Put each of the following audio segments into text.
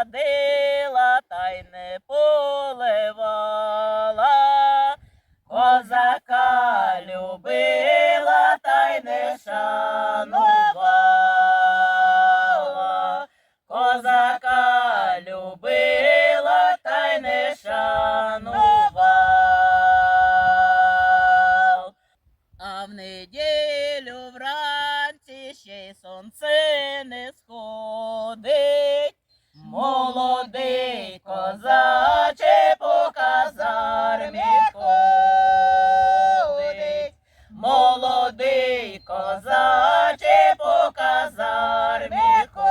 садила, та й не поливала, козака любила, та й не шанувала, козака любила, та й не шанувала. А в неділю вранці ще й сонце не сходить молодий козаче по казармі ходить, молодий козаче по казармі ходить,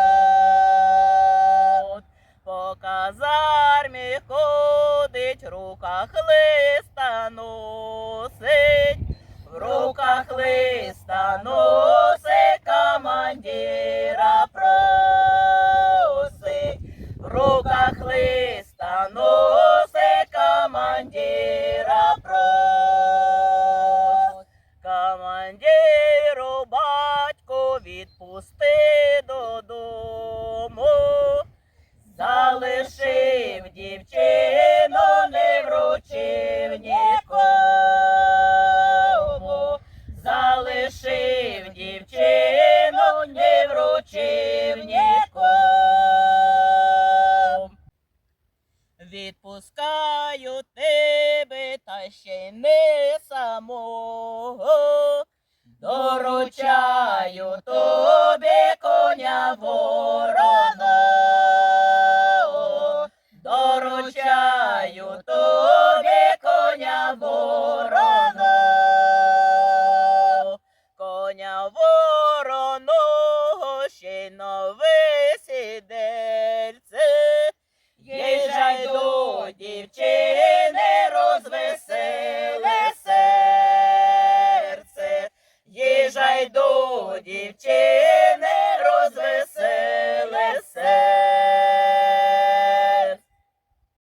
по казармі ходить, в руках листа носить, в руках листа носить. Листа командира прос. Командиру батько відпусти додому, залишив Відпускаю тебе, та ще не самого. Доручаю тобі коня вороного. Доручаю тобі коня вороного. Коня вороного, ще й дівчини, розвеселе